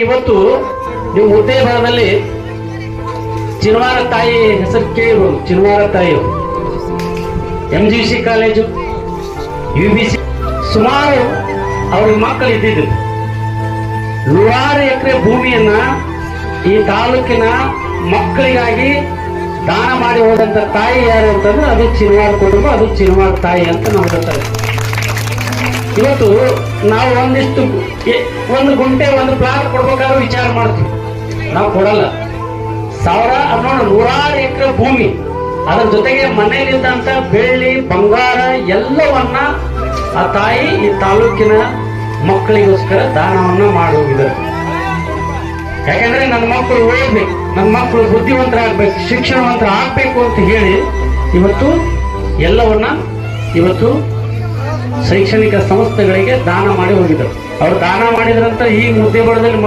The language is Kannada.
ಇವತ್ತು ನೀವು ಉದ್ದೇ ಭಾಗದಲ್ಲಿ ಚಿನ್ವಾರ ತಾಯಿ ಹೆಸರು ಕೇಳಿರ್ಬೋದು ಚಿನ್ವಾರ ತಾಯಿ M G C college U B C ಸುಮಾರು ಅವ್ರಿಗೆ ಮಕ್ಕಳು ಇದ್ದಿದ್ದು. ನೂರಾರು ಎಕರೆ ಭೂಮಿಯನ್ನ ಈ ತಾಲೂಕಿನ ಮಕ್ಕಳಿಗಾಗಿ ದಾನ ಮಾಡಿ ಹೋದಂತ ತಾಯಿ ಯಾರು ಅಂತಂದ್ರೆ ಅದು ಚಿನ್ವಾರ ಕುಟುಂಬ ಅದು ಚಿನ್ವಾರ ತಾಯಿ ಅಂತ ನಾವು ಹೇಳ್ತಾರೆ ಇವತ್ತು ನಾವು ಒಂದಿಷ್ಟು ಒಂದು ಗುಂಟೆ, ಒಂದು ಪ್ಲಾಟ್ ಕೊಡ್ಬೇಕಾದ್ರೂ ವಿಚಾರ ಮಾಡ್ತೀವಿ. ನಾವು ಕೊಡಲ್ಲ. ಸಾವಿರ, ನೋಡ, ನೂರಾರು ಎಕರೆ ಭೂಮಿ. ಅದರ ಜೊತೆಗೆ ಮನೆಯಲ್ಲಿದ್ದಂತ ಬೆಳ್ಳಿ, ಬಂಗಾರ ಎಲ್ಲವನ್ನ ಆ ತಾಯಿ, ಈ ತಾಲೂಕಿನ ಮಕ್ಕಳಿಗೋಸ್ಕರ ದಾನವನ್ನ ಮಾಡೋಗಿದ್ದಾರೆ ಯಾಕೆಂದ್ರೆ ಯಾಕಂದ್ರೆ ನನ್ನ ಮಕ್ಕಳು ಓದ್ಬೇಕು, ನನ್ನ ಮಕ್ಕಳು ಬುದ್ಧಿವಂತರಾಗ್ಬೇಕು ಶಿಕ್ಷಣವಂತರ ಆಗ್ಬೇಕು ಅಂತ ಹೇಳಿ ಇವತ್ತು ಎಲ್ಲವನ್ನ ಇವತ್ತು ಶೈಕ್ಷಣಿಕ ಸಂಸ್ಥೆಗಳಿಗೆ ದಾನ ಮಾಡಿ ಹೋಗಿದ್ದರು ಅವರು ದಾನ ಮಾಡಿದ್ರಂತ ಈ ಮುದ್ದೆ ಬಡದಲ್ಲಿ